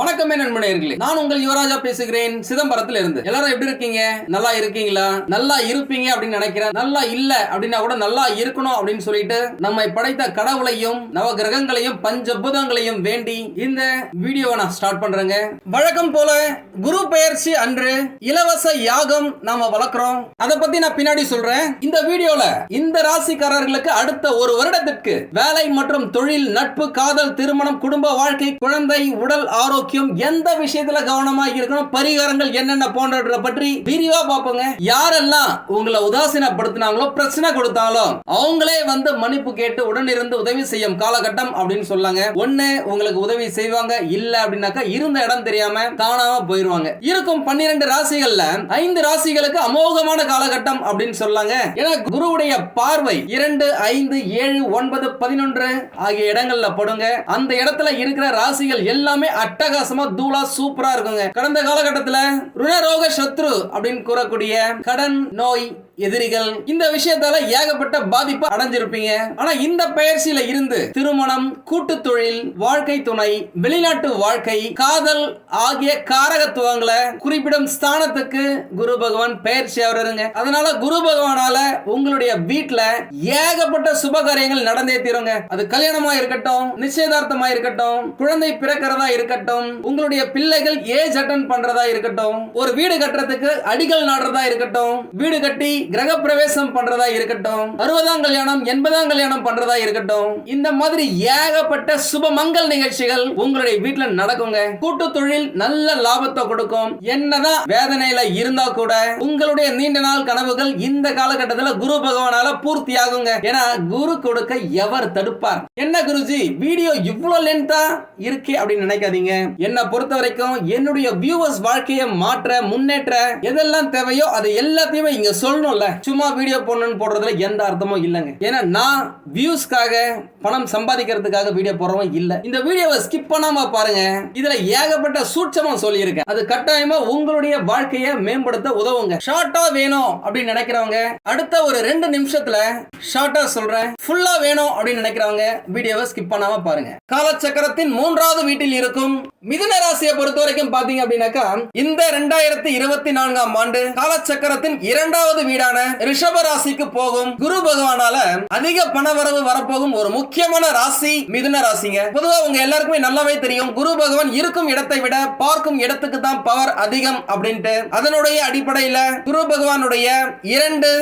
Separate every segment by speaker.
Speaker 1: வணக்கமே நண்பனேர்களே நான் உங்கள் யுவராஜா பேசுகிறேன் சிதம்பரத்துல இருந்து எல்லாரும் எப்படி இருக்கீங்க நல்லா இருக்கீங்களா நல்லா இருப்பீங்க அப்படின்னு நினைக்கிறேன் நல்லா இல்ல அப்படின்னா கூட நல்லா இருக்கணும் அப்படின்னு சொல்லிட்டு நம்மை படைத்த கடவுளையும் நவ கிரகங்களையும் பஞ்சபூதங்களையும் வேண்டி இந்த வீடியோவை நான் ஸ்டார்ட் பண்றேங்க வழக்கம் போல குரு பெயர்ச்சி அன்று இலவச யாகம் நாம வளர்க்குறோம் அதை பத்தி நான் பின்னாடி சொல்றேன் இந்த வீடியோல இந்த ராசிக்காரர்களுக்கு அடுத்த ஒரு வருடத்திற்கு வேலை மற்றும் தொழில் நட்பு காதல் திருமணம் குடும்ப வாழ்க்கை குழந்தை உடல் ஆரோக்கியம் ஆரோக்கியம் எந்த விஷயத்துல கவனமா இருக்கணும் பரிகாரங்கள் என்னென்ன போன்றவற்றை பற்றி விரிவா பார்ப்போங்க யாரெல்லாம் உங்களை உதாசீனப்படுத்தினாங்களோ பிரச்சனை கொடுத்தாலும் அவங்களே வந்து மன்னிப்பு கேட்டு உடனிருந்து உதவி செய்யும் காலகட்டம் அப்படின்னு சொல்லாங்க ஒண்ணு உங்களுக்கு உதவி செய்வாங்க இல்ல அப்படின்னாக்கா இருந்த இடம் தெரியாம காணாம போயிருவாங்க இருக்கும் பன்னிரண்டு ராசிகள்ல ஐந்து ராசிகளுக்கு அமோகமான காலகட்டம் அப்படின்னு சொல்லாங்க ஏன்னா குருவுடைய பார்வை இரண்டு ஐந்து ஏழு ஒன்பது பதினொன்று ஆகிய இடங்கள்ல படுங்க அந்த இடத்துல இருக்கிற ராசிகள் எல்லாமே அட்டக அட்டகாசமா தூளா சூப்பரா இருக்குங்க கடந்த காலகட்டத்துல ருணரோக சத்ரு அப்படின்னு கூறக்கூடிய கடன் நோய் எதிரிகள் இந்த விஷயத்தால ஏகப்பட்ட பாதிப்பு அடைஞ்சிருப்பீங்க ஆனா இந்த பயிற்சியில இருந்து திருமணம் கூட்டு தொழில் வாழ்க்கை துணை வெளிநாட்டு வாழ்க்கை காதல் ஆகிய காரகத்துவங்களை குறிப்பிடும் ஸ்தானத்துக்கு குரு பகவான் பயிற்சி அவருங்க அதனால குரு பகவானால உங்களுடைய வீட்டுல ஏகப்பட்ட சுப காரியங்கள் நடந்தே தீருங்க அது கல்யாணமா இருக்கட்டும் நிச்சயதார்த்தமா இருக்கட்டும் குழந்தை பிறக்கிறதா இருக்கட்டும் உங்களுடைய பிள்ளைகள் ஏஜ் அட்டன் பண்றதா இருக்கட்டும் ஒரு வீடு கட்டுறதுக்கு அடிகள் நாடுறதா இருக்கட்டும் வீடு கட்டி கிரக பிரவேசம் பண்றதா இருக்கட்டும் அறுபதாம் கல்யாணம் எண்பதாம் கல்யாணம் பண்றதா இருக்கட்டும் இந்த மாதிரி ஏகப்பட்ட சுபமங்கல் நிகழ்ச்சிகள் உங்களுடைய வீட்டுல நடக்குங்க கூட்டு தொழில் நல்ல லாபத்தை கொடுக்கும் என்னதான் வேதனையில இருந்தா கூட உங்களுடைய நீண்ட நாள் கனவுகள் இந்த காலகட்டத்தில் குரு பகவானால பூர்த்தி ஆகுங்க ஏன்னா குரு கொடுக்க எவர் தடுப்பார் என்ன குருஜி வீடியோ இவ்வளவு லென்த்தா இருக்கே அப்படின்னு நினைக்காதீங்க என்ன பொறுத்த வரைக்கும் என்னுடைய வியூவர்ஸ் வாழ்க்கையை மாற்ற முன்னேற்ற எதெல்லாம் தேவையோ அதை எல்லாத்தையுமே இங்க சொல்லணும் இல்ல சும்மா வீடியோ போடணும்னு போடுறதுல எந்த அர்த்தமும் இல்லைங்க ஏன்னா நான் வியூஸ்க்காக பணம் சம்பாதிக்கிறதுக்காக வீடியோ போடுறவன் இல்லை இந்த வீடியோவை ஸ்கிப் பண்ணாம பாருங்க இதுல ஏகப்பட்ட சூட்சமா சொல்லியிருக்கேன் அது கட்டாயமா உங்களுடைய வாழ்க்கையை மேம்படுத்த உதவுங்க ஷார்ட்டா வேணும் அப்படின்னு நினைக்கிறவங்க அடுத்த ஒரு ரெண்டு நிமிஷத்துல ஷார்ட்டா சொல்றேன் ஃபுல்லா வேணும் அப்படின்னு நினைக்கிறவங்க வீடியோவை ஸ்கிப் பண்ணாம பாருங்க காலச்சக்கரத்தின் மூன்றாவது வீட்டில் இருக்கும் மிதுன ராசியை பொறுத்த வரைக்கும் பாத்தீங்க அப்படின்னாக்கா இந்த ரெண்டாயிரத்தி இருபத்தி நான்காம் ஆண்டு காலச்சக்கரத்தின் இரண்டாவது வீடான ரிஷப ராசிக்கு போகும் குரு பகவானால அதிக பணவரவு வரப்போகும் ஒரு முக்கிய முக்கியமான ராசி மிதுன ராசிங்க பொதுவா உங்க எல்லாருக்குமே நல்லாவே தெரியும் குரு பகவான் இருக்கும் இடத்தை விட பார்க்கும் இடத்துக்கு தான் பவர் அதிகம் அப்படின்ட்டு அதனுடைய அடிப்படையில குரு பகவானுடைய இரண்டு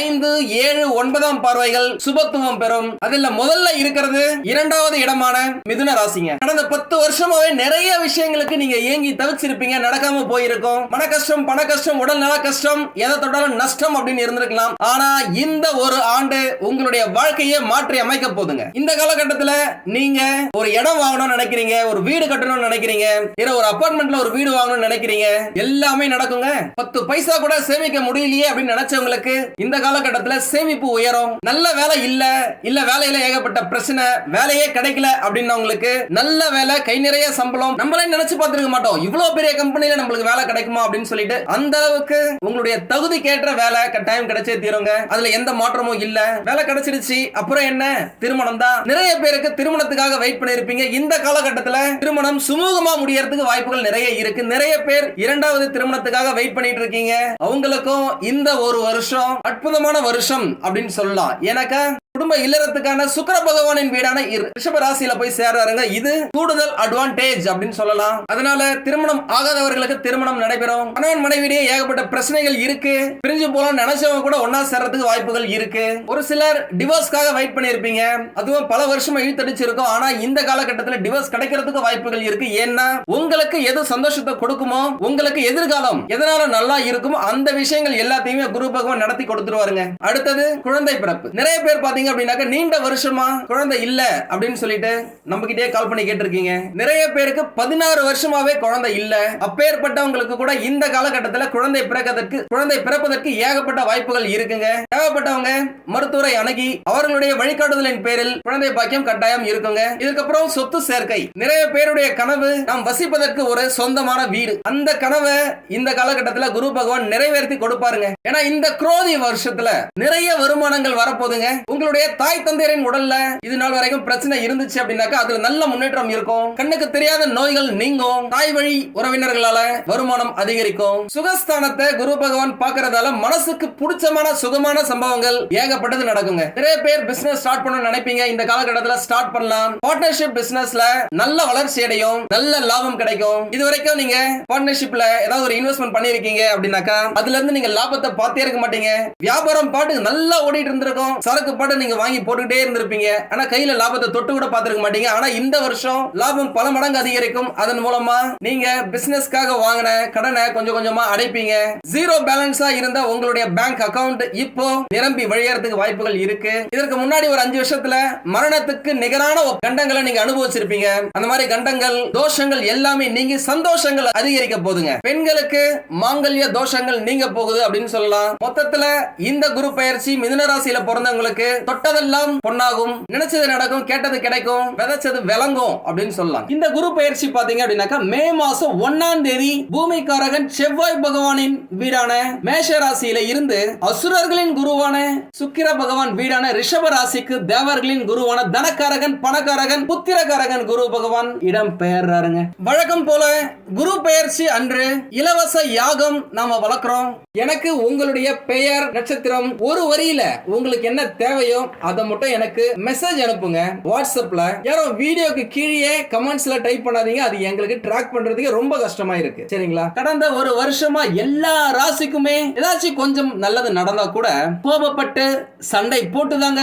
Speaker 1: ஐந்து ஏழு ஒன்பதாம் பார்வைகள் சுபத்துவம் பெறும் அதுல முதல்ல இருக்கிறது இரண்டாவது இடமான மிதுன ராசிங்க கடந்த பத்து வருஷமாவே நிறைய விஷயங்களுக்கு நீங்க ஏங்கி தவிச்சிருப்பீங்க நடக்காம போயிருக்கும் மன கஷ்டம் பண கஷ்டம் உடல் நல கஷ்டம் எதை தொட்டாலும் நஷ்டம் அப்படின்னு இருந்திருக்கலாம் ஆனா இந்த ஒரு ஆண்டு உங்களுடைய வாழ்க்கையை மாற்றி அமைக்க போதுங்க இந்த காலகட்டத்துல நீங்க ஒரு இடம் வாங்கணும்னு நினைக்கிறீங்க ஒரு வீடு கட்டணும்னு நினைக்கிறீங்க இல்ல ஒரு அபார்ட்மெண்ட்ல ஒரு வீடு வாங்கணும்னு நினைக்கிறீங்க எல்லாமே நடக்குங்க பத்து பைசா கூட சேமிக்க முடியலையே அப்படின்னு நினைச்சவங்களுக்கு இந்த காலகட்டத்தில் சேமிப்பு உயரும் நல்ல வேலை இல்ல இல்ல வேலையில ஏகப்பட்ட பிரச்சனை வேலையே கிடைக்கல அப்படின்னவங்களுக்கு நல்ல வேலை கை நிறைய சம்பளம் நம்மளே நினைச்சு பார்த்துருக்க மாட்டோம் இவ்வளவு பெரிய கம்பெனில நம்மளுக்கு வேலை கிடைக்குமா அப்படின்னு சொல்லிட்டு அந்த அளவுக்கு உங்களுடைய கேட்ட வேலை கட்டாயம் கிடைச்சே தீருங்க அதுல எந்த மாற்றமும் இல்ல வேலை கிடைச்சிருச்சு அப்புறம் என்ன திருமணம் தான் நிறைய பேருக்கு திருமணத்துக்காக வெயிட் பண்ணிருப்பீங்க இந்த காலகட்டத்தில் திருமணம் சுமூகமா முடியறதுக்கு வாய்ப்புகள் நிறைய இருக்கு நிறைய பேர் இரண்டாவது திருமணத்துக்காக வெயிட் பண்ணிட்டு இருக்கீங்க அவங்களுக்கும் இந்த ஒரு வருஷம் அற்புதமான வருஷம் அப்படின்னு சொல்லலாம் எனக்கா குடும்ப இல்லறத்துக்கான சுக்கர பகவானின் வீடான ரிஷப ராசியில போய் சேர்றாருங்க இது கூடுதல் அட்வான்டேஜ் அப்படின்னு சொல்லலாம் அதனால திருமணம் ஆகாதவர்களுக்கு திருமணம் நடைபெறும் கணவன் மனைவியிடையே ஏகப்பட்ட பிரச்சனைகள் இருக்கு பிரிஞ்சு போல நினைச்சவங்க கூட ஒன்னா சேர்றதுக்கு வாய்ப்புகள் இருக்கு ஒரு சிலர் டிவோர்ஸ்க்காக வெயிட் பண்ணியிருப்பீங்க அதுவும் பல வருஷமா இழுத்தடிச்சிருக்கும் ஆனா இந்த காலகட்டத்தில் டிவோர்ஸ் கிடைக்கிறதுக்கு வாய்ப்புகள் இருக்கு ஏன்னா உங்களுக்கு எது சந்தோஷத்தை கொடுக்குமோ உங்களுக்கு எதிர்காலம் எதனால நல்லா இருக்குமோ அந்த விஷயங்கள் எல்லாத்தையுமே குரு பகவான் நடத்தி கொடுத்துருவாருங்க அடுத்தது குழந்தை பிறப்பு நிறைய பேர் பாத்தீங்க பாத்தீங்க அப்படின்னாக்க நீண்ட வருஷமா குழந்தை இல்ல அப்படின்னு சொல்லிட்டு நம்ம கிட்டே கால் பண்ணி கேட்டிருக்கீங்க நிறைய பேருக்கு பதினாறு வருஷமாவே குழந்தை இல்ல அப்பேற்பட்டவங்களுக்கு கூட இந்த காலகட்டத்தில் குழந்தை பிறக்கதற்கு குழந்தை பிறப்பதற்கு ஏகப்பட்ட வாய்ப்புகள் இருக்குங்க தேவைப்பட்டவங்க மருத்துவரை அணுகி அவர்களுடைய வழிகாட்டுதலின் பேரில் குழந்தை பாக்கியம் கட்டாயம் இருக்குங்க இதுக்கப்புறம் சொத்து சேர்க்கை நிறைய பேருடைய கனவு நாம் வசிப்பதற்கு ஒரு சொந்தமான வீடு அந்த கனவை இந்த காலகட்டத்தில் குரு பகவான் நிறைவேற்றி கொடுப்பாருங்க ஏன்னா இந்த குரோதி வருஷத்துல நிறைய வருமானங்கள் வரப்போதுங்க உங்களுடைய உங்களுடைய தாய் தந்தையரின் உடல்ல இது நாள் வரைக்கும் பிரச்சனை இருந்துச்சு அப்படின்னாக்கா அதுல நல்ல முன்னேற்றம் இருக்கும் கண்ணுக்கு தெரியாத நோய்கள் நீங்கும் தாய் வழி உறவினர்களால வருமானம் அதிகரிக்கும் சுகஸ்தானத்தை குரு பகவான் பாக்குறதால மனசுக்கு பிடிச்சமான சுகமான சம்பவங்கள் ஏகப்பட்டது நடக்குங்க நிறைய பேர் பிசினஸ் ஸ்டார்ட் பண்ண நினைப்பீங்க இந்த காலகட்டத்தில் ஸ்டார்ட் பண்ணலாம் பார்ட்னர்ஷிப் பிசினஸ்ல நல்ல வளர்ச்சி அடையும் நல்ல லாபம் கிடைக்கும் இது வரைக்கும் நீங்க பார்ட்னர்ஷிப்ல ஏதாவது ஒரு இன்வெஸ்ட்மெண்ட் பண்ணிருக்கீங்க அப்படின்னாக்கா அதுல இருந்து நீங்க லாபத்தை பார்த்தே இருக்க மாட்டீங்க வியாபாரம் பாட்டுக்கு நல்லா ஓடிட்டு இருந்திருக்கும் சரக்கு பாட்டு நீங்கள் வாங்கி போட்டுக்கிட்டே இருந்திருப்பீங்க ஆனால் கையில் லாபத்தை தொட்டு கூட பார்த்துருக்க மாட்டீங்க ஆனால் இந்த வருஷம் லாபம் பல மடங்கு அதிகரிக்கும் அதன் மூலமா நீங்க பிசினஸ்க்காக வாங்கின கடனை கொஞ்சம் கொஞ்சமா அடைப்பீங்க ஜீரோ பேலன்ஸா இருந்த உங்களுடைய பேங்க் அக்கவுண்ட் இப்போ நிரம்பி வழியறதுக்கு வாய்ப்புகள் இருக்கு இதற்கு முன்னாடி ஒரு அஞ்சு வருஷத்துல மரணத்துக்கு நிகரான கண்டங்களை நீங்க அனுபவிச்சிருப்பீங்க அந்த மாதிரி கண்டங்கள் தோஷங்கள் எல்லாமே நீங்க சந்தோஷங்கள் அதிகரிக்க போதுங்க பெண்களுக்கு மாங்கல்ய தோஷங்கள் நீங்க போகுது அப்படின்னு சொல்லலாம் மொத்தத்துல இந்த குரு பயிற்சி மிதுன ராசியில பிறந்தவங்களுக்கு தொட்டதெல்லாம் பொன்னாகும் நினைச்சது நடக்கும் கேட்டது கிடைக்கும் விதைச்சது விளங்கும் அப்படின்னு சொல்லலாம் இந்த குரு பயிற்சி பாத்தீங்க அப்படின்னாக்கா மே மாசம் ஒன்னாம் தேதி பூமிக்காரகன் செவ்வாய் பகவானின் வீடான மேஷ ராசியில இருந்து அசுரர்களின் குருவான சுக்கிர பகவான் வீடான ரிஷப ராசிக்கு தேவர்களின் குருவான தனக்காரகன் பணக்காரகன் புத்திரக்காரகன் குரு பகவான் இடம் பெயர்றாருங்க வழக்கம் போல குரு பெயர்ச்சி அன்று இலவச யாகம் நாம வளர்க்கிறோம் எனக்கு உங்களுடைய பெயர் நட்சத்திரம் ஒரு வரியில உங்களுக்கு என்ன தேவையோ அதை மட்டும் எனக்கு மெசேஜ் அனுப்புங்க வாட்ஸ்அப்ல யாரும் வீடியோக்கு கீழே கமெண்ட்ஸ்ல டைப் பண்ணாதீங்க அது எங்களுக்கு ட்ராக் பண்றதுக்கு ரொம்ப கஷ்டமா இருக்கு சரிங்களா கடந்த ஒரு வருஷமா எல்லா ராசிக்குமே ஏதாச்சும் கொஞ்சம் நல்லது நடந்தா கூட கோபப்பட்டு சண்டை போட்டுதாங்க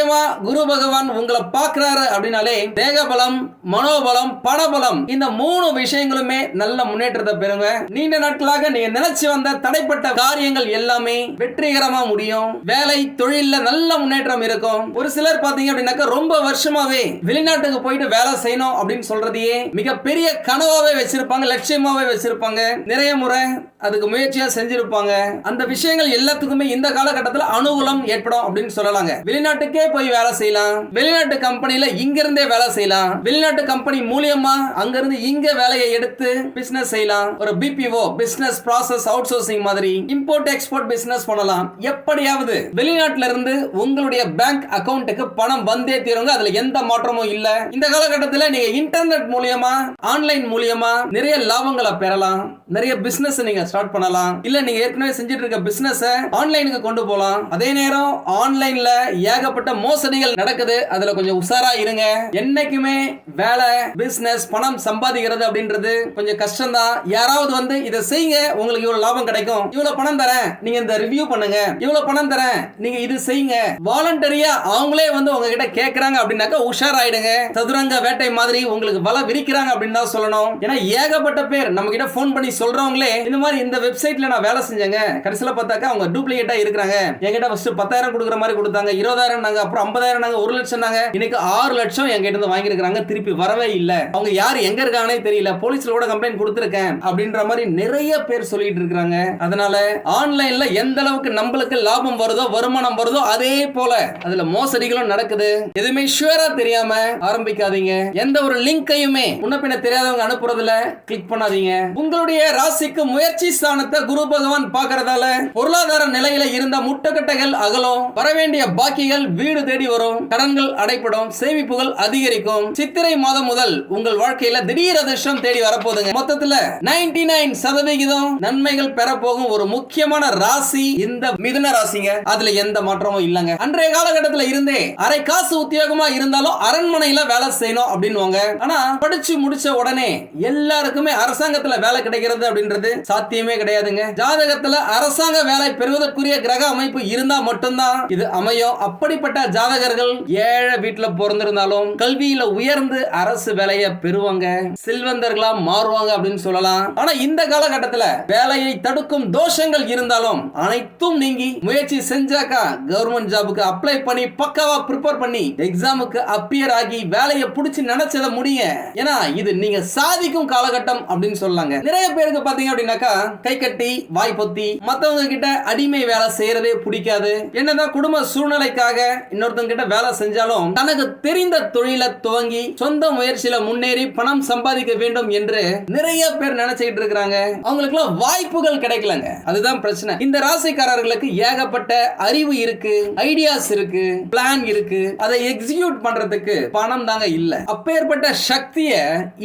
Speaker 1: முக்கியமா குரு பகவான் உங்களை பார்க்கிறாரு அப்படின்னாலே தேகபலம் மனோபலம் பணபலம் இந்த மூணு விஷயங்களுமே நல்ல முன்னேற்றத்தை பெறுங்க நீண்ட நாட்களாக நீங்க நினைச்சு வந்த தடைப்பட்ட காரியங்கள் எல்லாமே வெற்றிகரமா முடியும் வேலை தொழில நல்ல முன்னேற்றம் இருக்கும் ஒரு சிலர் பாத்தீங்க அப்படின்னாக்கா ரொம்ப வருஷமாவே வெளிநாட்டுக்கு போயிட்டு வேலை செய்யணும் அப்படின்னு சொல்றதையே மிகப்பெரிய கனவாவே வச்சிருப்பாங்க லட்சியமாவே வச்சிருப்பாங்க நிறைய முறை அதுக்கு முயற்சியா செஞ்சிருப்பாங்க அந்த விஷயங்கள் எல்லாத்துக்குமே இந்த காலகட்டத்தில் அனுகூலம் ஏற்படும் அப்படின்னு சொல்லலாங்க வெளிநாட்டுக்கே போய் வேலை செய்யலாம் வெளிநாட்டு கம்பெனியில இங்கிருந்தே வேலை செய்யலாம் வெளிநாட்டு கம்பெனி மூலியமா அங்கிருந்து இருந்து இங்க வேலையை எடுத்து பிசினஸ் செய்யலாம் ஒரு BPO business process outsourcing மாதிரி இம்போர்ட் எக்ஸ்போர்ட் பிசினஸ் பண்ணலாம் எப்படியாவது வெளிநாட்டுல இருந்து உங்களுடைய பேங்க் அக்கவுண்ட்டுக்கு பணம் வந்தே தீருங்க அதுல எந்த மாற்றமும் இல்ல இந்த காலகட்டத்தில் நீங்க இன்டர்நெட் மூலியமா ஆன்லைன் மூலியமா நிறைய லாபங்களை பெறலாம் நிறைய பிசினஸ் நீங்க ஸ்டார்ட் பண்ணலாம் இல்ல நீங்க ஏற்கனவே செஞ்சுட்டு இருக்க பிசினஸ் ஆன்லைனுக்கு கொண்டு போகலாம் அதே நேரம் ஆன்லைன்ல ஏகப்பட்ட மோசடிகள் நடக்குது அதுல கொஞ்சம் உசாரா இருங்க என்னைக்குமே வேலை பிசினஸ் பணம் சம்பாதிக்கிறது அப்படின்றது கொஞ்சம் கஷ்டம் தான் யாராவது வந்து இதை செய்யுங்க உங்களுக்கு இவ்வளவு லாபம் கிடைக்கும் இவ்வளவு பணம் தரேன் நீங்க இந்த ரிவ்யூ பண்ணுங்க இவ்வளவு பணம் தரேன் நீங்க இது செய்யுங்க வாலண்டரியா அவங்களே வந்து உங்ககிட்ட கேக்குறாங்க அப்படின்னாக்கா உஷாராயிடுங்க சதுரங்க வேட்டை மாதிரி உங்களுக்கு வலை விரிக்கிறாங்க அப்படின்னு தான் சொல்லணும் ஏன்னா ஏகப்பட்ட பேர் நம்ம கிட்ட போன் பண்ணி சொல்றவங்களே இந்த மாதிரி இந்த வெப்சைட்ல நான் வேலை செஞ்சேங்க கடைசியில பார்த்தாக்கா அவங்க டூப்ளிகேட்டா இருக்கிறாங்க என்கிட்ட ஃபர்ஸ்ட் பத்தாயிரம் கொடுக்குற மாதிரி கொடுத்தாங்க இருபதாயிரம் நாங்க நாங்க அப்புறம் ஐம்பதாயிரம் நாங்க ஒரு லட்சம் நாங்க இன்னைக்கு ஆறு லட்சம் இருந்து திருப்பி வரவே இல்லை அவங்க யார் எங்க தெரியல போலீஸ்ல கூட கம்ப்ளைண்ட் கொடுத்துருக்கேன் அப்படின்ற மாதிரி நிறைய பேர் சொல்லிட்டு அதனால ஆன்லைன்ல எந்த அளவுக்கு நம்மளுக்கு லாபம் வருதோ வருமானம் வருதோ அதே போல அதுல மோசடிகளும் நடக்குது எதுவுமே ஷுவரா தெரியாம ஆரம்பிக்காதீங்க எந்த ஒரு லிங்கையுமே முன்னப்பின தெரியாதவங்க அனுப்புறதுல கிளிக் பண்ணாதீங்க உங்களுடைய ராசிக்கு முயற்சி ஸ்தானத்தை குரு பகவான் பாக்குறதால பொருளாதார நிலையில இருந்த முட்டுக்கட்டைகள் அகலும் வரவேண்டிய பாக்கிகள் வீடு தேடி வரும் கடன்கள் அடைப்படும் சேமிப்புகள் அதிகரிக்கும் சித்திரை மாதம் முதல் உங்கள் வாழ்க்கையில திடீர் அதிர்ஷ்டம் தேடி வரப்போகுதுங்க மொத்தத்துல நைன்டி நைன் சதவிகிதம் நன்மைகள் பெற போகும் ஒரு முக்கியமான ராசி இந்த மிதுன ராசிங்க அதுல எந்த மாற்றமும் இல்லங்க அன்றைய காலகட்டத்துல இருந்தே அரை காசு உத்தியோகமா இருந்தாலும் அரண்மனையில வேலை செய்யணும் அப்படின்வாங்க ஆனா படிச்சு முடிச்ச உடனே எல்லாருக்குமே அரசாங்கத்துல வேலை கிடைக்கிறது அப்படின்றது சாத்தியமே கிடையாதுங்க ஜாதகத்துல அரசாங்க வேலை பெறுவதற்குரிய கிரக அமைப்பு இருந்தா மட்டும்தான் இது அமையும் அப்படிப்பட்ட இப்படிப்பட்ட ஜாதகர்கள் ஏழை வீட்டுல பிறந்திருந்தாலும் கல்வியில உயர்ந்து அரசு வேலைய பெறுவாங்க செல்வந்தர்களா மாறுவாங்க அப்படின்னு சொல்லலாம் ஆனா இந்த காலகட்டத்துல வேலையை தடுக்கும் தோஷங்கள் இருந்தாலும் அனைத்தும் நீங்கி முயற்சி செஞ்சாக்கா கவர்மெண்ட் ஜாபுக்கு அப்ளை பண்ணி பக்காவா ப்ரிப்பேர் பண்ணி எக்ஸாமுக்கு அப்பியர் ஆகி வேலையை பிடிச்சி நினைச்சதை முடிய ஏன்னா இது நீங்க சாதிக்கும் காலகட்டம் அப்படின்னு சொல்லாங்க நிறைய பேருக்கு பாத்தீங்க அப்படின்னாக்கா கை கட்டி வாய் பொத்தி மத்தவங்க கிட்ட அடிமை வேலை செய்யறதே பிடிக்காது என்னதான் குடும்ப சூழ்நிலைக்காக இன்னொருத்தங்க கிட்ட வேலை செஞ்சாலும் தனக்கு தெரிந்த தொழிலை துவங்கி சொந்த முயற்சியில முன்னேறி பணம் சம்பாதிக்க வேண்டும் என்று நிறைய பேர் நினைச்சுக்கிட்டு இருக்கிறாங்க அவங்களுக்கு வாய்ப்புகள் கிடைக்கலங்க அதுதான் பிரச்சனை இந்த ராசிக்காரர்களுக்கு ஏகப்பட்ட அறிவு இருக்கு ஐடியாஸ் இருக்கு பிளான் இருக்கு அதை எக்ஸிக்யூட் பண்றதுக்கு பணம் தாங்க இல்ல அப்பேற்பட்ட சக்திய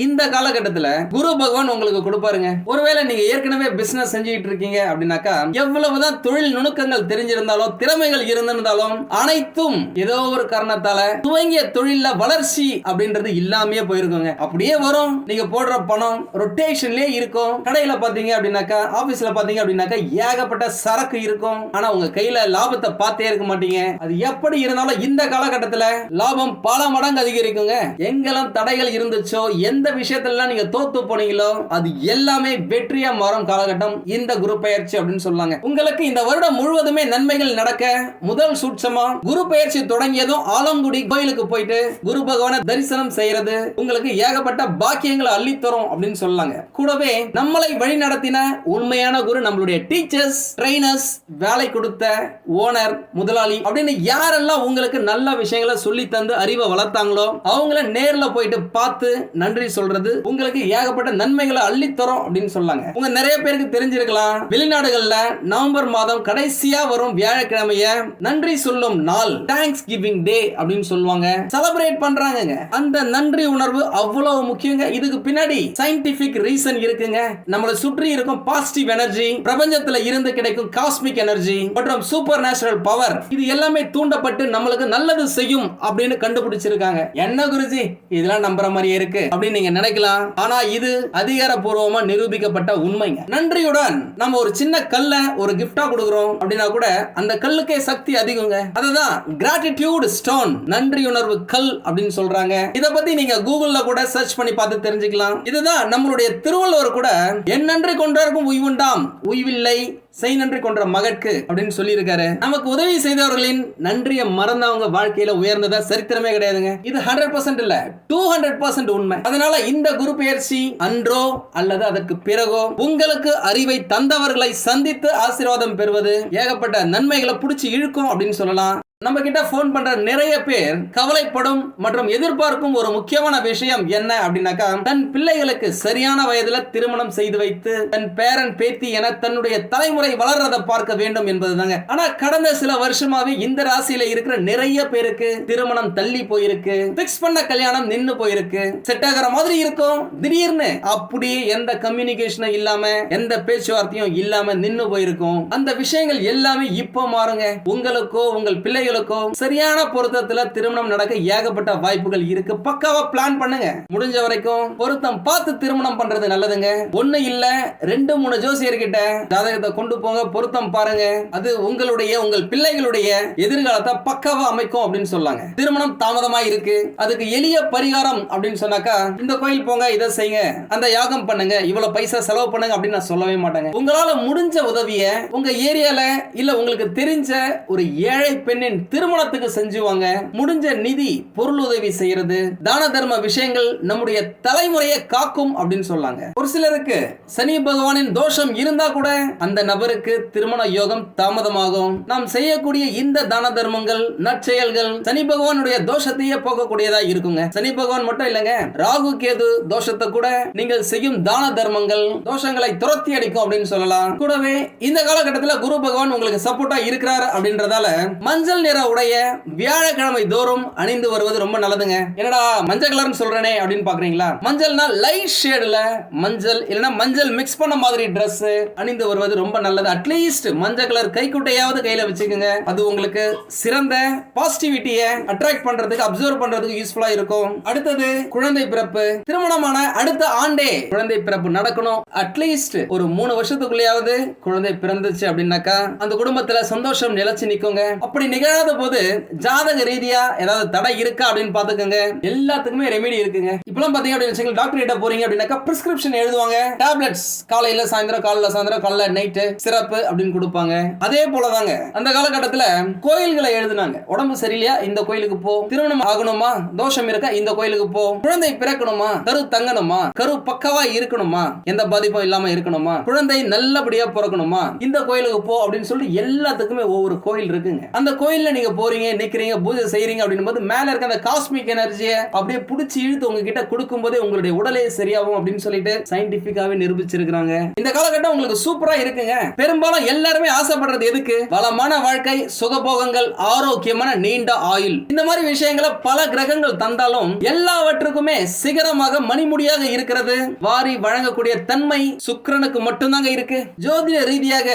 Speaker 1: இந்த காலகட்டத்துல குரு பகவான் உங்களுக்கு கொடுப்பாருங்க ஒருவேளை நீங்க ஏற்கனவே பிசினஸ் செஞ்சுட்டு இருக்கீங்க அப்படின்னாக்கா எவ்வளவுதான் தொழில் நுணுக்கங்கள் தெரிஞ்சிருந்தாலும் திறமைகள் இருந்திருந்தாலும் அனைத்தும் இருக்கும் ஏதோ ஒரு காரணத்தால துவங்கிய தொழில வளர்ச்சி அப்படின்றது இல்லாமயே போயிருக்கோங்க அப்படியே வரும் நீங்க போடுற பணம் ரொட்டேஷன்லயே இருக்கும் கடையில பாத்தீங்க அப்படின்னாக்கா ஆபீஸ்ல பாத்தீங்க அப்படின்னாக்கா ஏகப்பட்ட சரக்கு இருக்கும் ஆனா உங்க கையில லாபத்தை பார்த்தே இருக்க மாட்டீங்க அது எப்படி இருந்தாலும் இந்த காலகட்டத்துல லாபம் பல மடங்கு அதிகரிக்குங்க எங்கெல்லாம் தடைகள் இருந்துச்சோ எந்த விஷயத்துல நீங்க தோத்து போனீங்களோ அது எல்லாமே வெற்றியா மாறும் காலகட்டம் இந்த குரு பயிற்சி அப்படின்னு சொல்லாங்க உங்களுக்கு இந்த வருடம் முழுவதுமே நன்மைகள் நடக்க முதல் சூட்சமா குரு பெயர் பயிற்சி தொடங்கியதும் ஆலங்குடி கோயிலுக்கு போயிட்டு குரு பகவான தரிசனம் செய்யறது உங்களுக்கு ஏகப்பட்ட பாக்கியங்களை அள்ளித்தரும் அப்படின்னு சொல்லாங்க கூடவே நம்மளை வழி நடத்தின உண்மையான குரு நம்மளுடைய டீச்சர்ஸ் ட்ரைனர்ஸ் வேலை கொடுத்த ஓனர் முதலாளி அப்படின்னு யாரெல்லாம் உங்களுக்கு நல்ல விஷயங்களை சொல்லி தந்து அறிவை வளர்த்தாங்களோ அவங்கள நேர்ல போயிட்டு பார்த்து நன்றி சொல்றது உங்களுக்கு ஏகப்பட்ட நன்மைகளை அள்ளித்தரும் அப்படின்னு சொல்லாங்க உங்க நிறைய பேருக்கு தெரிஞ்சிருக்கலாம் வெளிநாடுகள்ல நவம்பர் மாதம் கடைசியா வரும் வியாழக்கிழமைய நன்றி சொல்லும் நாள் தேங்க்ஸ் கிவிங் டே அப்படின்னு சொல்லுவாங்க செலிப்ரேட் பண்றாங்க அந்த நன்றி உணர்வு அவ்வளவு முக்கியங்க இதுக்கு பின்னாடி சயின்டிபிக் ரீசன் இருக்குங்க நம்மளை சுற்றி இருக்கும் பாசிட்டிவ் எனர்ஜி பிரபஞ்சத்துல இருந்து கிடைக்கும் காஸ்மிக் எனர்ஜி மற்றும் சூப்பர் நேச்சுரல் பவர் இது எல்லாமே தூண்டப்பட்டு நம்மளுக்கு நல்லது செய்யும் அப்படின்னு கண்டுபிடிச்சிருக்காங்க என்ன குருஜி இதெல்லாம் நம்புற மாதிரியே இருக்கு அப்படின்னு நீங்க நினைக்கலாம் ஆனா இது அதிகாரப்பூர்வமா நிரூபிக்கப்பட்ட உண்மைங்க நன்றியுடன் நம்ம ஒரு சின்ன கல்ல ஒரு கிஃப்டா கொடுக்குறோம் அப்படின்னா கூட அந்த கல்லுக்கே சக்தி அதிகங்க அதுதான் கிராட்டிடியூட் ஸ்டோன் நன்றியுணர்வு கல் அப்படின்னு சொல்றாங்க இத பத்தி நீங்க கூகுள்ல கூட சர்ச் பண்ணி பார்த்து தெரிஞ்சுக்கலாம் இதுதான் நம்மளுடைய திருவள்ளுவர் கூட என் நன்றி கொண்டாருக்கும் உய்வுண்டாம் உய்வில்லை செய் நன்றி கொன்ற மகற்கு அப்படின்னு சொல்லியிருக்காரு நமக்கு உதவி செய்தவர்களின் நன்றியை மறந்தவங்க வாழ்க்கையில உயர்ந்ததா சரித்திரமே கிடையாதுங்க இது ஹண்ட்ரட் பர்சன்ட் இல்ல டூ ஹண்ட்ரட் பர்சன்ட் உண்மை அதனால இந்த குரு பயிற்சி அன்றோ அல்லது அதற்கு பிறகோ உங்களுக்கு அறிவை தந்தவர்களை சந்தித்து ஆசீர்வாதம் பெறுவது ஏகப்பட்ட நன்மைகளை பிடிச்சி இழுக்கும் அப்படின்னு சொல்லலாம் நம்ம கிட்ட போன் பண்ற நிறைய பேர் கவலைப்படும் மற்றும் எதிர்பார்க்கும் ஒரு முக்கியமான விஷயம் என்ன அப்படின்னாக்கா தன் பிள்ளைகளுக்கு சரியான வயதுல திருமணம் செய்து வைத்து தன் பேரன் பேத்தி என தன்னுடைய தலைமுறை முறை வளர்றதை பார்க்க வேண்டும் தாங்க ஆனா கடந்த சில வருஷமாவே இந்த ராசியில இருக்கிற நிறைய பேருக்கு திருமணம் தள்ளி போயிருக்கு பிக்ஸ் பண்ண கல்யாணம் நின்னு போயிருக்கு செட் ஆகிற மாதிரி இருக்கும் திடீர்னு அப்படியே எந்த கம்யூனிகேஷனும் இல்லாம எந்த பேச்சுவார்த்தையும் இல்லாம நின்னு போயிருக்கும் அந்த விஷயங்கள் எல்லாமே இப்போ மாறுங்க உங்களுக்கோ உங்கள் பிள்ளைகளுக்கோ சரியான பொருத்தத்துல திருமணம் நடக்க ஏகப்பட்ட வாய்ப்புகள் இருக்கு பக்காவா பிளான் பண்ணுங்க முடிஞ்ச வரைக்கும் பொருத்தம் பார்த்து திருமணம் பண்றது நல்லதுங்க ஒண்ணு இல்ல ரெண்டு மூணு ஜோசியர்கிட்ட ஜாதகத்தை கொண்டு கொண்டு போங்க பொருத்தம் பாருங்க அது உங்களுடைய உங்கள் பிள்ளைகளுடைய எதிர்காலத்தை பக்கவா அமைக்கும் அப்படின்னு சொல்லாங்க திருமணம் தாமதமா இருக்கு அதுக்கு எளிய பரிகாரம் அப்படின்னு சொன்னாக்கா இந்த கோயில் போங்க இதை செய்யுங்க அந்த யாகம் பண்ணுங்க இவ்வளவு பைசா செலவு பண்ணுங்க அப்படின்னு நான் சொல்லவே மாட்டேங்க உங்களால முடிஞ்ச உதவிய உங்க ஏரியால இல்ல உங்களுக்கு தெரிஞ்ச ஒரு ஏழை பெண்ணின் திருமணத்துக்கு செஞ்சுவாங்க முடிஞ்ச நிதி பொருள் உதவி செய்யறது தான தர்ம விஷயங்கள் நம்முடைய தலைமுறையை காக்கும் அப்படின்னு சொல்லாங்க ஒரு சிலருக்கு சனி பகவானின் தோஷம் இருந்தா கூட அந்த நபர் நபருக்கு திருமண யோகம் தாமதமாகும் நாம் செய்யக்கூடிய இந்த தான தர்மங்கள் நற்செயல்கள் சனி பகவானுடைய தோஷத்தையே போகக்கூடியதா இருக்குங்க சனி பகவான் மட்டும் இல்லைங்க ராகு கேது தோஷத்தை கூட நீங்கள் செய்யும் தான தர்மங்கள் தோஷங்களை துரத்தி அடிக்கும் அப்படின்னு சொல்லலாம் கூடவே இந்த காலகட்டத்தில் குரு பகவான் உங்களுக்கு சப்போர்ட்டா இருக்கிறார் அப்படின்றதால மஞ்சள் நிற உடைய வியாழக்கிழமை தோறும் அணிந்து வருவது ரொம்ப நல்லதுங்க என்னடா மஞ்சள் கலர்னு சொல்றேனே அப்படின்னு பாக்குறீங்களா மஞ்சள்னா லைட் ஷேடுல மஞ்சள் இல்லைன்னா மஞ்சள் மிக்ஸ் பண்ண மாதிரி ட்ரெஸ் அணிந்து வருவது ரொம்ப நல்லது அல்லது அட்லீஸ்ட் மஞ்சள் கலர் கைக்குட்டையாவது கையில வச்சுக்கோங்க அது உங்களுக்கு சிறந்த பாசிட்டிவிட்டியை அட்ராக்ட் பண்றதுக்கு அப்சர்வ் பண்றதுக்கு யூஸ்ஃபுல்லா இருக்கும் அடுத்தது குழந்தை பிறப்பு திருமணமான அடுத்த ஆண்டே குழந்தை பிறப்பு நடக்கணும் அட்லீஸ்ட் ஒரு மூணு வருஷத்துக்குள்ளேயாவது குழந்தை பிறந்துச்சு அப்படின்னாக்கா அந்த குடும்பத்துல சந்தோஷம் நிலைச்சு நிக்கோங்க அப்படி நிகழாத போது ஜாதக ரீதியா ஏதாவது தடை இருக்கா அப்படின்னு பாத்துக்கோங்க எல்லாத்துக்குமே ரெமிடி இருக்குங்க இப்பெல்லாம் பாத்தீங்க அப்படின்னு டாக்டர் கிட்ட போறீங்க அப்படின்னாக்கா பிரிஸ்கிரிப்ஷன் எழுதுவாங்க டேப்லெட்ஸ் காலையில சாயந்தரம் காலையில சாயந்தரம் காலைல நைட்டு சிறப்பு அப்படின்னு கொடுப்பாங்க அதே போலதாங்க அந்த காலகட்டத்துல கோயில்களை எழுதினாங்க உடம்பு சரியில்லையா இந்த கோயிலுக்கு போ திருமணம் ஆகணுமா தோஷம் இருக்கா இந்த கோயிலுக்கு போ குழந்தை பிறக்கணுமா கரு தங்கணுமா கரு பக்கவா இருக்கணுமா எந்த பாதிப்பும் இல்லாம இருக்கணுமா குழந்தை நல்லபடியா பிறக்கணுமா இந்த கோயிலுக்கு போ அப்படின்னு சொல்லிட்டு எல்லாத்துக்குமே ஒவ்வொரு கோயில் இருக்குங்க அந்த கோயில்ல நீங்க போறீங்க நிக்கிறீங்க பூஜை செய்யறீங்க அப்படின்னு போது மேல இருக்க அந்த காஸ்மிக் எனர்ஜியை அப்படியே பிடிச்சி இழுத்து உங்ககிட்ட கொடுக்கும் போதே உங்களுடைய உடலே சரியாகும் அப்படின்னு சொல்லிட்டு சயின்டிபிக்காவே நிரூபிச்சிருக்காங்க இந்த காலகட்டம் உங்களுக்கு சூப்பரா இருக்குங்க பெரும்பாலும் எல்லாருமே ஆசைப்படுறது எதுக்கு வளமான வாழ்க்கை சுகபோகங்கள் ஆரோக்கியமான நீண்ட ஆயுள் இந்த மாதிரி விஷயங்களை பல கிரகங்கள் தந்தாலும் எல்லாவற்றுக்குமே சிகரமாக மணிமுடியாக இருக்கிறது வாரி வழங்கக்கூடிய தன்மை சுக்கரனுக்கு மட்டும்தாங்க இருக்கு ஜோதிட ரீதியாக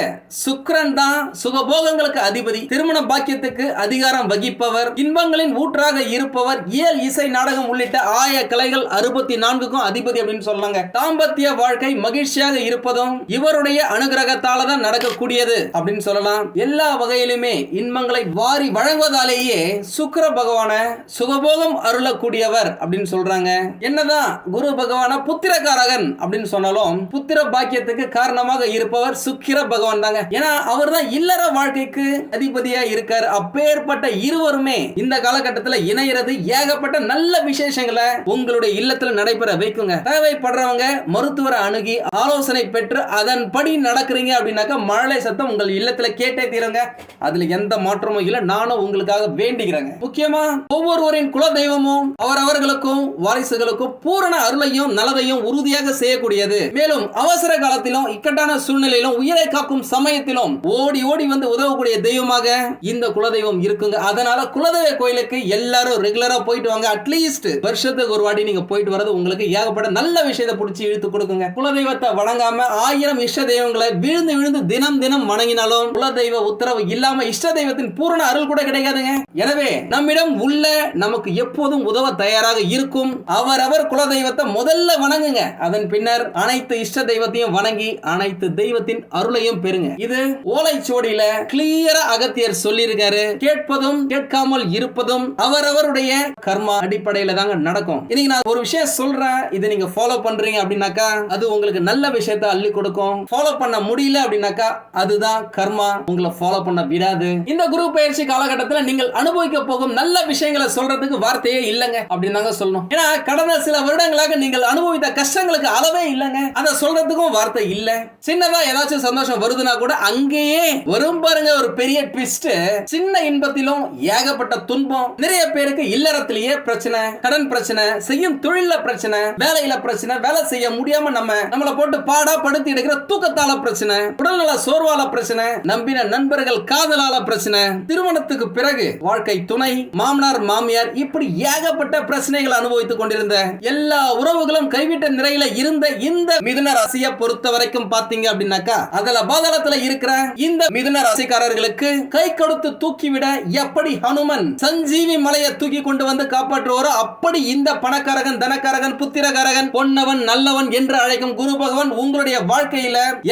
Speaker 1: சுக்கரன் தான் சுகபோகங்களுக்கு அதிபதி திருமண பாக்கியத்துக்கு அதிகாரம் வகிப்பவர் இன்பங்களின் ஊற்றாக இருப்பவர் இயல் இசை நாடகம் உள்ளிட்ட ஆய கலைகள் அறுபத்தி நான்குக்கும் அதிபதி அப்படின்னு சொல்லாங்க தாம்பத்திய வாழ்க்கை மகிழ்ச்சியாக இருப்பதும் இவருடைய அனுகிரகத்தால தான் நடக்கக்கூடியது அப்படின்னு சொல்லலாம் எல்லா வகையிலுமே இன்பங்களை வாரி வழங்குவதாலேயே சுக்கர பகவான சுகபோகம் அருளக்கூடியவர் அப்படின்னு சொல்றாங்க என்னதான் குரு பகவான புத்திரக்காரகன் அப்படின்னு சொன்னாலும் புத்திர பாக்கியத்துக்கு காரணமாக இருப்பவர் சுக்கிர பகவான் தாங்க ஏன்னா அவர் தான் இல்லற வாழ்க்கைக்கு அதிபதியா இருக்கார் அப்பேற்பட்ட இருவருமே இந்த காலகட்டத்தில் இணையிறது ஏகப்பட்ட நல்ல விசேஷங்களை உங்களுடைய இல்லத்தில் நடைபெற வைக்குங்க தேவைப்படுறவங்க மருத்துவரை அணுகி ஆலோசனை பெற்று அதன்படி நடக்கிறீங்க அப்படின்னா அப்படின்னாக்கா மழலை சத்தம் உங்கள் இல்லத்தில் கேட்டே தீருங்க அதில் எந்த மாற்றமும் இல்லை நானும் உங்களுக்காக வேண்டிக்கிறேங்க முக்கியமா ஒவ்வொருவரின் குல தெய்வமும் அவரவர்களுக்கும் வாரிசுகளுக்கும் பூரண அருளையும் நலவையும் உறுதியாக செய்யக்கூடியது மேலும் அவசர காலத்திலும் இக்கட்டான சூழ்நிலையிலும் உயிரை காக்கும் சமயத்திலும் ஓடி ஓடி வந்து உதவக்கூடிய தெய்வமாக இந்த குலதெய்வம் இருக்குங்க அதனால குலதெய்வ கோயிலுக்கு எல்லாரும் ரெகுலரா போயிட்டு வாங்க அட்லீஸ்ட் வருஷத்துக்கு ஒரு வாட்டி நீங்க போயிட்டு வர்றது உங்களுக்கு ஏகப்பட்ட நல்ல விஷயத்தை பிடிச்சி இழுத்து கொடுக்குங்க குலதெய்வத்தை வழங்காம ஆயிரம் இஷ்ட தெய்வங்களை விழுந்து விழுந்து தினம் தினம் வணங்கினாலும் குல தெய்வ உத்தரவு இல்லாம இஷ்ட தெய்வத்தின் பூரண அருள் கூட கிடைக்காதுங்க எனவே நம்மிடம் உள்ள நமக்கு எப்போதும் உதவ தயாராக இருக்கும் அவரவர் குல தெய்வத்தை முதல்ல வணங்குங்க அதன் பின்னர் அனைத்து இஷ்ட தெய்வத்தையும் வணங்கி அனைத்து தெய்வத்தின் அருளையும் பெறுங்க இது ஓலைச்சுவடியில கிளியரா அகத்தியர் சொல்லியிருக்காரு கேட்பதும் கேட்காமல் இருப்பதும் அவரவருடைய கர்மா அடிப்படையில தாங்க நடக்கும் இன்னைக்கு நான் ஒரு விஷயம் சொல்றேன் இதை நீங்க ஃபாலோ பண்றீங்க அப்படின்னாக்கா அது உங்களுக்கு நல்ல விஷயத்தை அள்ளி கொடுக்கும் ஃபாலோ பண்ண முடியல அப்படின்னாக்கா அதுதான் கர்மா உங்களை ஃபாலோ பண்ண விடாது இந்த குரூப் பயிற்சி காலகட்டத்தில் நீங்கள் அனுபவிக்க போகும் நல்ல விஷயங்களை சொல்றதுக்கு வார்த்தையே இல்லைங்க அப்படின்னு தாங்க சொல்லணும் ஏன்னா கடந்த சில வருடங்களாக நீங்கள் அனுபவித்த கஷ்டங்களுக்கு அளவே இல்லைங்க அதை சொல்றதுக்கும் வார்த்தை இல்லை சின்னதா ஏதாச்சும் சந்தோஷம் வருதுன்னா கூட அங்கேயே வரும் பாருங்க ஒரு பெரிய ட்விஸ்ட் சின்ன இன்பத்திலும் ஏகப்பட்ட துன்பம் நிறைய பேருக்கு இல்லறத்திலேயே பிரச்சனை கடன் பிரச்சனை செய்யும் தொழில பிரச்சனை வேலையில பிரச்சனை வேலை செய்ய முடியாம நம்ம நம்மளை போட்டு பாடா படுத்தி எடுக்கிற தூக்கத்தால பிரச்சனை உடல்நல சோர்வால பிரச்சனை நம்பின நண்பர்கள் காதலால பிரச்சனை திருமணத்துக்கு பிறகு வாழ்க்கை துணை மாமனார் மாமியார் இப்படி ஏகப்பட்ட பிரச்சனைகள் அனுபவித்துக் கொண்டிருந்த எல்லா உறவுகளும் கைவிட்ட நிலையில இருந்த இந்த மிதுன ராசிய பொறுத்த வரைக்கும் பாத்தீங்க அப்படின்னாக்கா அதுல பாதாளத்துல இருக்கிற இந்த மிதுன ராசிக்காரர்களுக்கு கை கொடுத்து தூக்கிவிட எப்படி ஹனுமன் சஞ்சீவி மலையை தூக்கி கொண்டு வந்து காப்பாற்றுவாரோ அப்படி இந்த பணக்காரகன் தனக்காரகன் புத்திரகாரகன் பொன்னவன் நல்லவன் என்று அழைக்கும் குரு பகவான் உங்களுடைய வாழ்க்கையில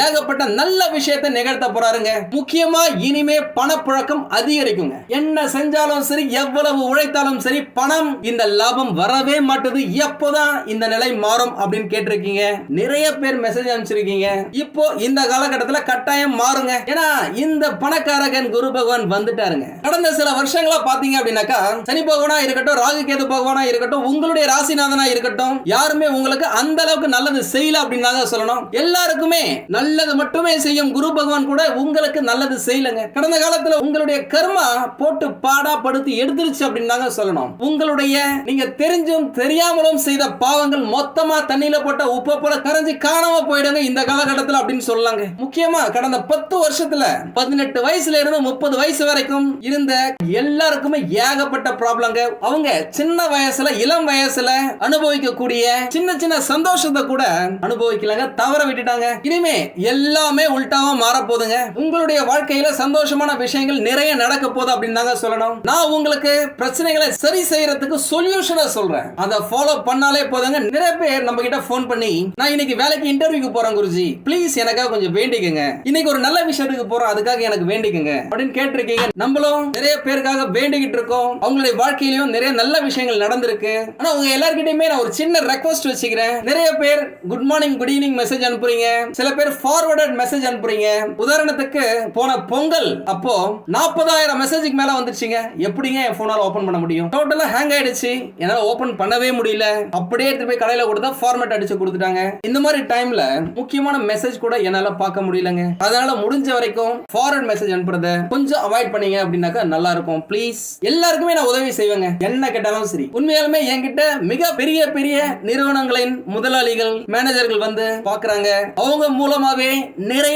Speaker 1: ஏகப்பட்ட நல்ல நல்ல விஷயத்தை நிகழ்த்த போறாருங்க முக்கியமா இனிமே பணப்புழக்கம் அதிகரிக்குங்க என்ன செஞ்சாலும் சரி எவ்வளவு உழைத்தாலும் சரி பணம் இந்த லாபம் வரவே மாட்டது எப்போதான் இந்த நிலை மாறும் அப்படின்னு கேட்டிருக்கீங்க நிறைய பேர் மெசேஜ் அனுப்பிச்சிருக்கீங்க இப்போ இந்த காலகட்டத்தில் கட்டாயம் மாறுங்க ஏன்னா இந்த பணக்காரகன் குரு பகவான் வந்துட்டாருங்க கடந்த சில வருஷங்களா பாத்தீங்க அப்படின்னாக்கா சனி பகவானா இருக்கட்டும் ராகு கேது பகவானா இருக்கட்டும் உங்களுடைய ராசிநாதனா இருக்கட்டும் யாருமே உங்களுக்கு அந்த அளவுக்கு நல்லது செய்யல அப்படின்னு சொல்லணும் எல்லாருக்குமே நல்லது மட்டுமே செய்யும் குரு பகவான் கூட உங்களுக்கு நல்லது செய்யலங்க கடந்த காலத்துல உங்களுடைய கர்மா போட்டு பாடா படுத்து எடுத்துருச்சு அப்படின்னு சொல்லணும் உங்களுடைய நீங்க தெரிஞ்சும் தெரியாமலும் செய்த பாவங்கள் மொத்தமா தண்ணியில போட்ட உப்ப போல கரைஞ்சு காணாம போயிடுங்க இந்த காலகட்டத்தில் அப்படின்னு சொல்லலாங்க முக்கியமா கடந்த பத்து வருஷத்துல பதினெட்டு வயசுல இருந்து முப்பது வயசு வரைக்கும் இருந்த எல்லாருக்குமே ஏகப்பட்ட ப்ராப்ளங்க அவங்க சின்ன வயசுல இளம் வயசுல அனுபவிக்கக்கூடிய சின்ன சின்ன சந்தோஷத்தை கூட அனுபவிக்கலங்க தவற விட்டுட்டாங்க இனிமே எல்லாமே மாற போதுங்க உங்களுடைய வாழ்க்கையில சந்தோஷமான விஷயங்கள் நிறைய நடக்க போகுது அப்படின்னு தாங்க சொல்லணும் நான் உங்களுக்கு பிரச்சனைகளை சரி செய்யறதுக்கு சொல்யூஷனை சொல்றேன் அதை ஃபாலோ பண்ணாலே போதுங்க நிறைய பேர் நம்ம கிட்ட ஃபோன் பண்ணி நான் இன்னைக்கு வேலைக்கு இன்டர்வியூக்கு போறேன் குருஜி ப்ளீஸ் எனக்காக கொஞ்சம் வேண்டிக்கோங்க இன்னைக்கு ஒரு நல்ல விஷயத்துக்கு போறோம் அதுக்காக எனக்கு வேண்டிக்குங்க அப்படின்னு கேட்டிருக்கீங்க நம்மளும் நிறைய பேருக்காக வேண்டிக்கிட்டு இருக்கோம் அவங்களுடைய வாழ்க்கையிலும் நிறைய நல்ல விஷயங்கள் நடந்திருக்கு ஆனா உங்க எல்லார்கிட்டயுமே நான் ஒரு சின்ன ரெக்வஸ்ட் வச்சுக்கிறேன் நிறைய பேர் good morning good evening message அனுப்புறீங்க சில பேர் ஃபார்வர்டட் மெசேஜ் மெசேஜ் அனுப்புறீங்க உதாரணத்துக்கு போன பொங்கல் அப்போ நாற்பதாயிரம் மெசேஜுக்கு மேல வந்துருச்சுங்க எப்படிங்க என் போனால ஓபன் பண்ண முடியும் டோட்டலா ஹேங் ஆயிடுச்சு என்னால ஓபன் பண்ணவே முடியல அப்படியே எடுத்து போய் கடையில கொடுத்தா ஃபார்மேட் அடிச்சு கொடுத்துட்டாங்க இந்த மாதிரி டைம்ல முக்கியமான மெசேஜ் கூட என்னால பார்க்க முடியலங்க அதனால முடிஞ்ச வரைக்கும் ஃபார்வர்ட் மெசேஜ் அனுப்புறத கொஞ்சம் அவாய்ட் பண்ணீங்க அப்படின்னாக்கா நல்லா இருக்கும் ப்ளீஸ் எல்லாருக்குமே நான் உதவி செய்வேங்க என்ன கேட்டாலும் சரி உண்மையாலுமே என்கிட்ட மிக பெரிய பெரிய நிறுவனங்களின் முதலாளிகள் மேனேஜர்கள் வந்து பாக்குறாங்க அவங்க மூலமாவே நிறைய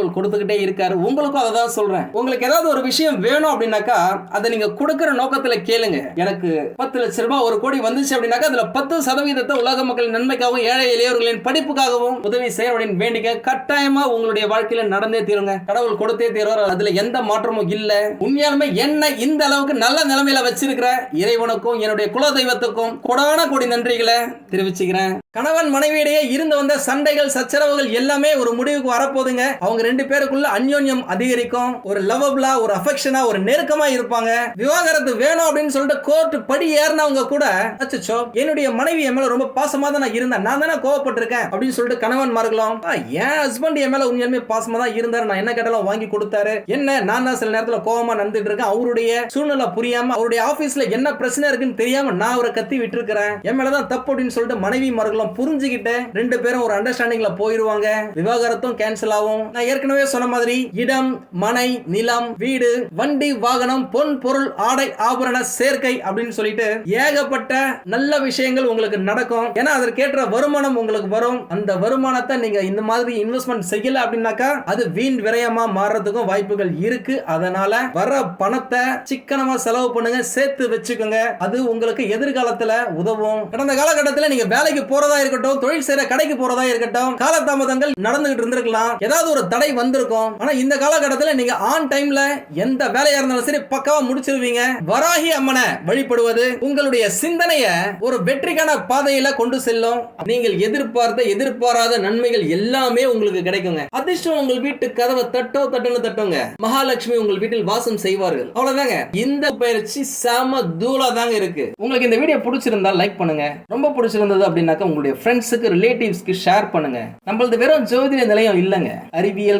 Speaker 1: கடவுள் கொடுத்துக்கிட்டே இருக்காரு உங்களுக்கும் அதை தான் சொல்றேன் உங்களுக்கு ஏதாவது ஒரு விஷயம் வேணும் அப்படின்னாக்கா அதை நீங்க கொடுக்கற நோக்கத்துல கேளுங்க எனக்கு பத்து லட்ச ரூபாய் ஒரு கோடி வந்துச்சு அப்படின்னாக்கா அதுல பத்து சதவீதத்தை உலக மக்களின் நன்மைக்காகவும் ஏழை இளையவர்களின் படிப்புக்காகவும் உதவி செய்ய அப்படின்னு வேண்டிக்க கட்டாயமா உங்களுடைய வாழ்க்கையில நடந்தே தீருங்க கடவுள் கொடுத்தே தீர்வார் அதுல எந்த மாற்றமும் இல்ல உண்மையாலுமே என்ன இந்த அளவுக்கு நல்ல நிலைமையில வச்சிருக்கிற இறைவனுக்கும் என்னுடைய குல தெய்வத்துக்கும் கொடான கோடி நன்றிகளை தெரிவிச்சுக்கிறேன் கணவன் மனைவியிடையே இருந்து வந்த சண்டைகள் சச்சரவுகள் எல்லாமே ஒரு முடிவுக்கு வரப்போதுங்க அவங்க ரெண்டு பேருக்குள்ள அந்யோன்யம் அதிகரிக்கும் ஒரு லவபிளா ஒரு அஃபெக்ஷனா ஒரு நெருக்கமா இருப்பாங்க விவாகரத்து வேணும் அப்படின்னு சொல்லிட்டு கோர்ட் படி ஏறினவங்க கூட அச்சோ என்னுடைய மனைவி என் மேல ரொம்ப பாசமா தான் நான் இருந்தேன் நான் தானே கோவப்பட்டிருக்கேன் அப்படின்னு சொல்லிட்டு கணவன் மார்களும் என் ஹஸ்பண்ட் என் மேல உண்மையுமே பாசமா தான் இருந்தாரு நான் என்ன கேட்டாலும் வாங்கி கொடுத்தாரு என்ன நான் தான் சில நேரத்துல கோவமா நடந்துட்டு இருக்கேன் அவருடைய சூழ்நிலை புரியாம அவருடைய ஆபீஸ்ல என்ன பிரச்சனை இருக்குன்னு தெரியாம நான் அவரை கத்தி விட்டு இருக்கிறேன் என் மேலதான் தப்பு அப்படின்னு சொல்லிட்டு மனைவி மார்களும் புரிஞ்சுக்கிட்டு ரெண்டு பேரும் ஒரு அண்டர்ஸ்டாண்டிங்ல போயிருவாங்க விவாகரத்தும் கேன்சல் ஆகும் நான் ஏற்கனவே சொன்ன மாதிரி இடம் மனை நிலம் வீடு வண்டி வாகனம் பொன் பொருள் ஆடை ஆபரண சேர்க்கை அப்படின்னு சொல்லிட்டு ஏகப்பட்ட நல்ல விஷயங்கள் உங்களுக்கு நடக்கும் ஏன்னா அதற்கேற்ற வருமானம் உங்களுக்கு வரும் அந்த வருமானத்தை நீங்க இந்த மாதிரி இன்வெஸ்ட்மெண்ட் செய்யல அப்படின்னாக்கா அது வீண் விரயமா மாறுறதுக்கும் வாய்ப்புகள் இருக்கு அதனால வர பணத்தை சிக்கனமா செலவு பண்ணுங்க சேர்த்து வச்சுக்கோங்க அது உங்களுக்கு எதிர்காலத்துல உதவும் கடந்த காலகட்டத்தில் நீங்க வேலைக்கு போறதா இருக்கட்டும் தொழில் செய்யற கடைக்கு போறதா இருக்கட்டும் காலதாமதங்கள் நடந்துகிட்டு இருந்திருக்கலாம் ஏதாவது ஒரு தடை வேலை வந்திருக்கும் ஆனா இந்த காலகட்டத்தில் நீங்க ஆன் டைம்ல எந்த வேலையா இருந்தாலும் சரி பக்கவா முடிச்சிருவீங்க வராகி அம்மனை வழிபடுவது உங்களுடைய சிந்தனைய ஒரு வெற்றிக்கான பாதையில கொண்டு செல்லும் நீங்கள் எதிர்பார்த்த எதிர்பாராத நன்மைகள் எல்லாமே உங்களுக்கு கிடைக்குங்க அதிர்ஷ்டம் உங்கள் வீட்டு கதவை தட்டோ தட்டுன்னு தட்டுங்க மகாலட்சுமி உங்கள் வீட்டில் வாசம் செய்வார்கள் அவ்வளவுதாங்க இந்த பயிற்சி செம தூளா தாங்க இருக்கு உங்களுக்கு இந்த வீடியோ பிடிச்சிருந்தா லைக் பண்ணுங்க ரொம்ப பிடிச்சிருந்தது அப்படின்னாக்க உங்களுடைய ஃப்ரெண்ட்ஸுக்கு ரிலேட்டிவ்ஸ்க்கு ஷேர் பண்ணுங்க நம்மளது வெறும் ஜோதிட நிலையம் இல்லைங்க அறிவியல்